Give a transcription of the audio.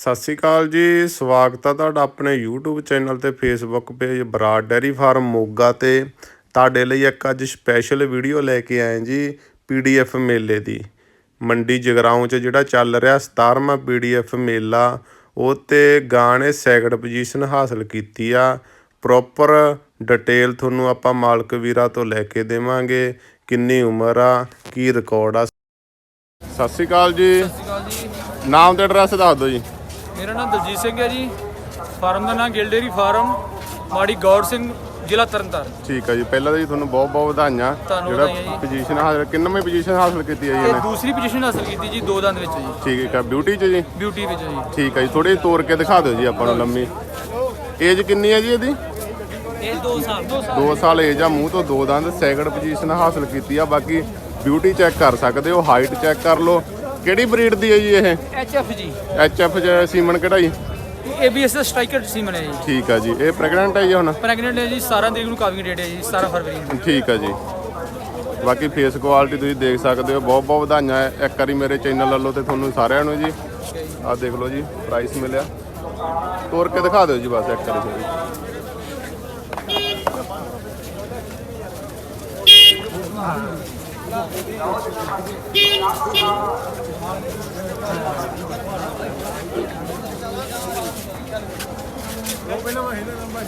ਸਤਿ ਸ਼੍ਰੀ ਅਕਾਲ ਜੀ ਸਵਾਗਤ ਹੈ ਤੁਹਾਡਾ ਆਪਣੇ YouTube ਚੈਨਲ ਤੇ Facebook page Brar dairy farm Moga ਤੇ। ਤੁਹਾਡੇ ਲਈ ਇੱਕ ਅੱਜ ਸਪੈਸ਼ਲ ਵੀਡੀਓ ਲੈ ਕੇ ਆਏ ਜੀ PDF ਮੇਲੇ ਦੀ। ਮੰਡੀ ਜਗਰਾਉਂ 'ਚ ਜਿਹੜਾ ਚੱਲ ਰਿਹਾ 17ਵਾਂ PDF ਮੇਲਾ ਉਹ ਤੇ ਗਾਂ ਨੇ ਸੈਕੰਡ ਪੋਜੀਸ਼ਨ ਹਾਸਲ ਕੀਤੀ ਆ। ਪ੍ਰੋਪਰ ਡਿਟੇਲ ਤੁਹਾਨੂੰ ਆਪਾਂ ਮਾਲਕ ਵੀਰਾ ਤੋਂ ਲੈ ਕੇ ਦੇਵਾਂਗੇ ਕਿੰਨੀ ਉਮਰ ਆ ਕੀ ਰਿਕਾਰਡ ਆ। ਸਤਿ ਸ਼੍ਰੀ ਅਕਾਲ ਜੀ। ਸਤਿ ਸ਼੍ਰੀ ਅਕਾਲ ਜੀ। ਨਾਮ ਤੇ ਐਡਰੈਸ ਦੱਸ ਦਿਓ ਜੀ। ਮੇਰਾ ਨਾਮ ਦਲਜੀਤ ਸਿੰਘ ਹੈ ਜੀ। ਫਾਰਮ ਦਾ ਨਾਮ ਗਿਲਡੇਰੀ ਫਾਰਮ ਮਾੜੀ ਗੌਰ ਸਿੰਘ ਜ਼ਿਲ੍ਹਾ ਤਰਨਤਾਰਨ। ਠੀਕ ਹੈ ਜੀ। ਪਹਿਲਾਂ ਤਾਂ ਜੀ ਤੁਹਾਨੂੰ ਬਹੁਤ ਬਹੁਤ ਵਧਾਈਆਂ। ਤੁਹਾਨੂੰ ਜਿਹੜਾ ਵਧਾਈਆਂ ਜੀ। ਪੋਜੀਸ਼ਨ ਹਾਸਲ ਕਿੰਨਵੀਂ ਪੋਜੀਸ਼ਨ ਹਾਸਲ ਕੀਤੀ ਹੈ ਜੀ ਇਹ ਇਹਨੇ? ਦੂਸਰੀ ਪੋਜੀਸ਼ਨ ਹਾਸਲ ਕੀਤੀ ਜੀ ਦੋ ਦੰਦ ਵਿੱਚ ਜੀ। ਠੀਕ ਹੈ। ਬਿਊਟੀ ਚ ਜੀ? ਬਿਊਟੀ ਵਿੱਚ ਜੀ। ਠੀਕ ਹੈ ਜੀ। ਥੋੜੀ ਤੋੜ ਕੇ ਦਿਖਾ ਦਿਓ ਜੀ ਆਪਾਂ ਨੂੰ ਲੰਮੀ। ਏਜ ਕਿੰਨੀ ਹੈ ਜੀ ਇਹਦੀ? ਇਹ 2 ਸਾਲ। 2 ਸਾਲ। 2 ਸਾਲ ਏਜ ਆ ਮੂੰਹ ਤੋਂ ਦੋ ਦੰਦ। ਸੈਕੰਡ ਪੋਜੀਸ਼ਨ ਹਾਸਲ ਕੀਤੀ ਆ। ਬਾਕੀ ਬਿਊਟੀ ਚੈੱਕ ਕਰ ਸਕਦੇ ਹੋ ਹਾਈਟ ਚੈੱਕ ਕਰ ਲਓ। ਕਿਹੜੀ ਬਰੀਡ ਦੀ ਹੈ ਜੀ ਇਹ? ਐਚਐਫ ਜੀ। ਐਚ ਐਫ ਸੀਮਨ ਕਿਹੜਾ ਜੀ ਏਬੀਐਸ ਦਾ ਸਟ੍ਰਾਈਕਰ ਸੀਮਨ ਹੈ ਜੀ। ਠੀਕ ਆ ਜੀ। ਇਹ ਪ੍ਰੈਗਨੈਂਟ ਹੈ ਜੀ ਹੁਣ? ਪ੍ਰੈਗਨੈਂਟ ਹੈ ਜੀ 17 ਤਰੀਕ ਨੂੰ ਕਾਵਿੰਗ ਡੇਟ ਹੈ ਜੀ 17 ਫਰਵਰੀ ਨੂੰ। ਠੀਕ ਆ ਜੀ। ਬਾਕੀ ਫੇਸ ਕੁਆਲਿਟੀ ਤੁਸੀਂ ਦੇਖ ਸਕਦੇ ਹੋ ਬਹੁਤ ਬਹੁਤ ਵਧਾਈਆਂ। ਇੱਕ ਵਾਰੀ ਮੇਰੇ ਚੈਨਲ ਵੱਲੋਂ ਤੇ ਤੁਹਾਨੂੰ ਸਾਰਿਆਂ ਨੂੰ ਜੀ। ਆਹ ਦੇਖ ਲਓ ਜੀ ਪ੍ਰਾਈਸ ਮਿਲਿਆ। ਤੋੜ ਕੇ ਦਿਖਾ ਦਿਓ ਜੀ ਬਸ ਇੱਕ ਵਾਰੀ ਫਿਰ। ਪਹਿਲਾਂ ਮੈਂ ਇਹਦਾ ਨੰਬਰ